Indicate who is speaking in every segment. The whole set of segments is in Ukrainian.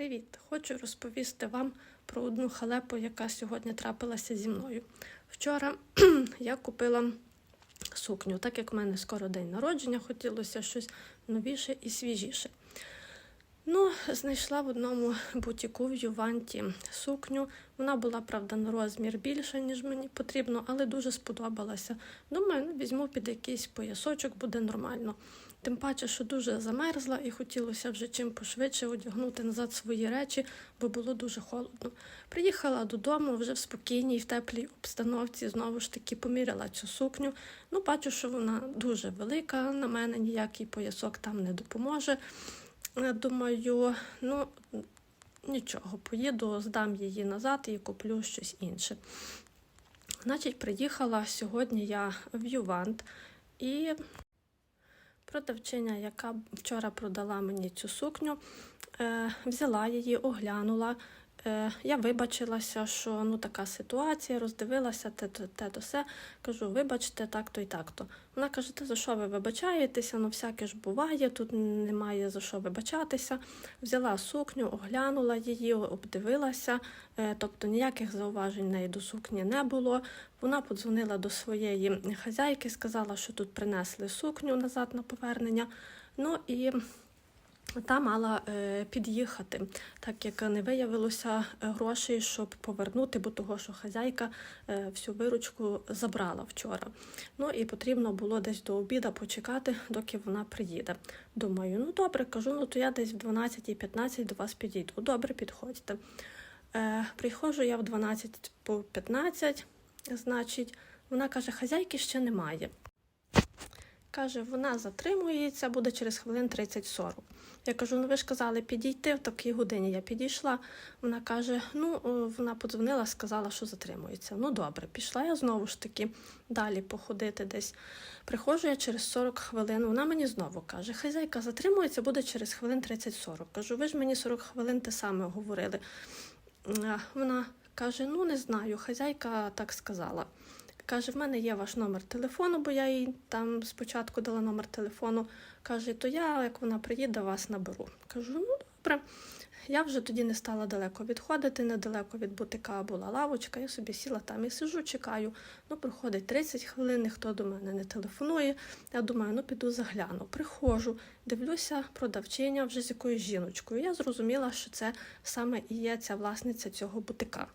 Speaker 1: Привіт! Хочу розповісти вам про одну халепу, яка сьогодні трапилася зі мною. Вчора я купила сукню, так як в мене скоро день народження, хотілося щось новіше і свіжіше. Ну, знайшла в одному бутіку в Юванті сукню. Вона була, правда, на розмір більша, ніж мені потрібно, але дуже сподобалася. Думаю, ну, візьму під якийсь поясочок, буде нормально. Тим паче, що дуже замерзла і хотілося вже чим пошвидше одягнути назад свої речі, бо було дуже холодно. Приїхала додому вже в спокійній, в теплій обстановці, знову ж таки поміряла цю сукню. Ну, бачу, що вона дуже велика, на мене ніякий поясок там не допоможе. Е, Думаю, ну нічого, поїду, здам її назад і куплю щось інше. Значить, приїхала сьогодні я в Ювант і продавчиня, яка вчора продала мені цю сукню, е, взяла її, оглянула. Е, я вибачилася, що ну така ситуація, роздивилася те, то те, то все. Кажу, вибачте, так-то і так-то. Вона каже, та за що ви вибачаєтеся? Ну, всяке ж буває, тут немає за що вибачатися. Взяла сукню, оглянула її, обдивилася, е, тобто ніяких зауважень неї до сукні не було. Вона подзвонила до своєї хазяйки, сказала, що тут принесли сукню назад на повернення. Ну і та мала е, під'їхати, так як не виявилося е, грошей, щоб повернути, бо того, що хазяйка е, всю виручку забрала вчора. Ну і потрібно було десь до обіда почекати, доки вона приїде. Думаю, ну добре, кажу, ну то я десь в 12.15 до вас підійду. Добре, підходьте. Приходжу я в 12 по 15, значить, вона каже, хазяйки ще немає. Каже, вона затримується, буде через хвилин 30-40. Я кажу, ну ви ж казали підійти в такій годині. Я підійшла. Вона каже: ну, вона подзвонила, сказала, що затримується. Ну добре, пішла я знову ж таки далі походити десь. Приходжу я через 40 хвилин. Вона мені знову каже: хазяйка затримується, буде через хвилин 30-40. Кажу, ви ж мені 40 хвилин те саме говорили. Вона каже: ну не знаю, хазяйка так сказала. Каже, в мене є ваш номер телефону, бо я їй там спочатку дала номер телефону. Каже, то я, як вона приїде, вас наберу. Кажу, ну добре. Я вже тоді не стала далеко відходити, недалеко від бутика була лавочка, я собі сіла там і сижу, чекаю. Ну, проходить 30 хвилин, ніхто до мене не телефонує. Я думаю, ну піду загляну. Приходжу, дивлюся продавчиня вже з якоюсь жіночкою. Я зрозуміла, що це саме і є ця власниця цього бутика.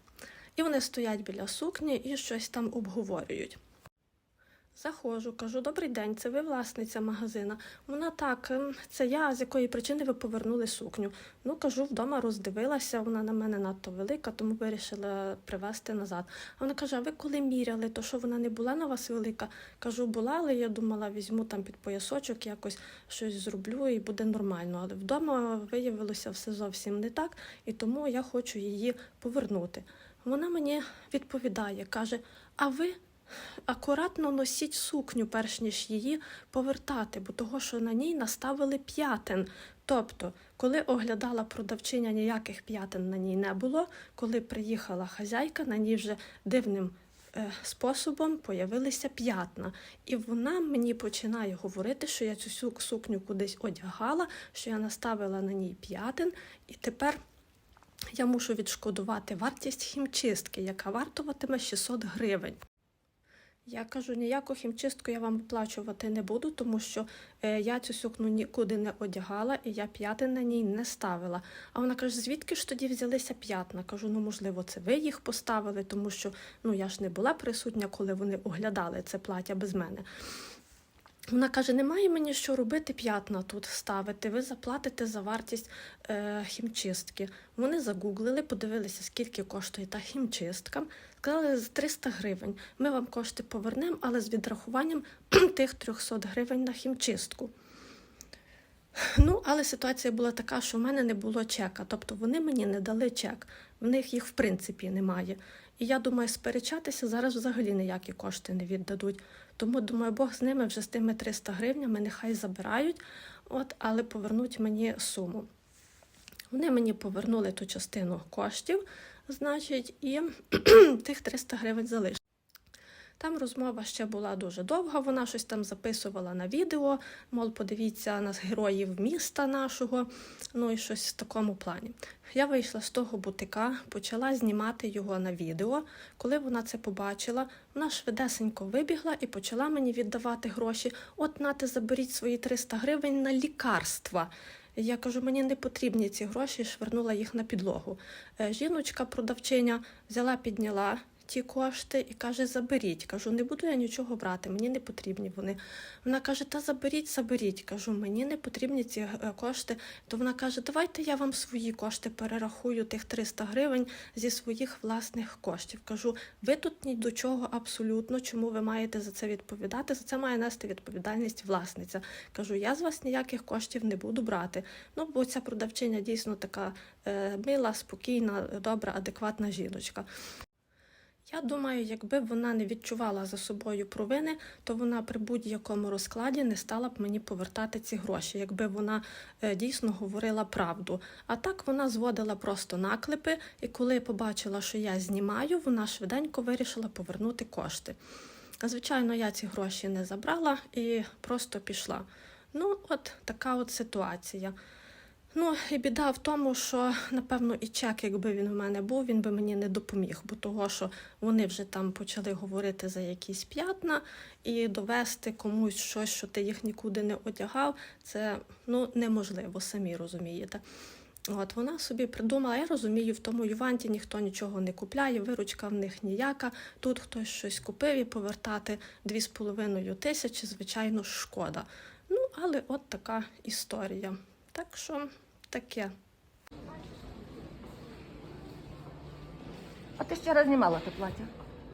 Speaker 1: І вони стоять біля сукні і щось там обговорюють. Заходжу, кажу, добрий день, це ви власниця магазина. Вона так, «Ем, це я, з якої причини ви повернули сукню. Ну, кажу, вдома роздивилася, вона на мене надто велика, тому вирішила привезти назад. А вона каже: а ви коли міряли, то що вона не була на вас велика? Кажу, була, але я думала, візьму там під поясочок, якось щось зроблю і буде нормально. Але вдома виявилося все зовсім не так, і тому я хочу її повернути. Вона мені відповідає, каже: А ви акуратно носіть сукню, перш ніж її повертати, бо того, що на ній наставили п'ятин. Тобто, коли оглядала продавчиня, ніяких п'ятин на ній не було. Коли приїхала хазяйка, на ній вже дивним е, способом появилися п'ятна. І вона мені починає говорити, що я цю сукню кудись одягала, що я наставила на ній п'ятин, і тепер. Я мушу відшкодувати вартість хімчистки, яка вартуватиме 600 гривень. Я кажу, ніяку хімчистку я вам оплачувати не буду, тому що е, я цю сукню нікуди не одягала і я п'ятин на ній не ставила. А вона каже, звідки ж тоді взялися п'ятна? Кажу, ну можливо, це ви їх поставили, тому що ну я ж не була присутня, коли вони оглядали це плаття без мене. Вона каже: немає мені що робити п'ятна тут ставити. Ви заплатите за вартість е, хімчистки. Вони загуглили, подивилися, скільки коштує та хімчистка. Сказали за 300 гривень. Ми вам кошти повернемо, але з відрахуванням тих 300 гривень на хімчистку. Ну, але ситуація була така, що в мене не було чека. Тобто вони мені не дали чек, в них їх в принципі немає. І я думаю, сперечатися зараз взагалі ніякі кошти не віддадуть. Тому думаю, Бог з ними вже з тими 300 гривнями нехай забирають, от, але повернуть мені суму. Вони мені повернули ту частину коштів, значить, і тих 300 гривень залишили. Там розмова ще була дуже довга. Вона щось там записувала на відео. Мол, подивіться на героїв міста нашого. Ну і щось в такому плані. Я вийшла з того бутика, почала знімати його на відео. Коли вона це побачила, вона швидесенько вибігла і почала мені віддавати гроші. От нате, заберіть свої 300 гривень на лікарства. Я кажу, мені не потрібні ці гроші, і швирнула їх на підлогу. Е, Жіночка, продавчиня, взяла, підняла ті кошти і каже: заберіть. Кажу, не буду я нічого брати, мені не потрібні вони. Вона каже, та заберіть, заберіть. Кажу, мені не потрібні ці е, кошти. То вона каже, давайте я вам свої кошти перерахую, тих 300 гривень зі своїх власних коштів. Кажу, ви тут ні до чого абсолютно, чому ви маєте за це відповідати? За це має нести відповідальність власниця. Кажу, я з вас ніяких коштів не буду брати. Ну, бо ця продавчиня дійсно така е, мила, спокійна, добра, адекватна жіночка. Я думаю, якби вона не відчувала за собою провини, то вона при будь-якому розкладі не стала б мені повертати ці гроші, якби вона е, дійсно говорила правду. А так вона зводила просто наклепи, і коли побачила, що я знімаю, вона швиденько вирішила повернути кошти. Звичайно, я ці гроші не забрала і просто пішла. Ну, от така от ситуація. Ну, і біда в тому, що напевно і чек, якби він в мене був, він би мені не допоміг, бо того, що вони вже там почали говорити за якісь п'ятна і довести комусь щось, що ти їх нікуди не одягав, це ну неможливо, самі розумієте. От вона собі придумала, я розумію, в тому Юванті ніхто нічого не купляє, виручка в них ніяка. Тут хтось щось купив і повертати 2,5 тисячі, звичайно, шкода. Ну, але от така історія. Так що таке.
Speaker 2: А ти ще раз знімала те плаття?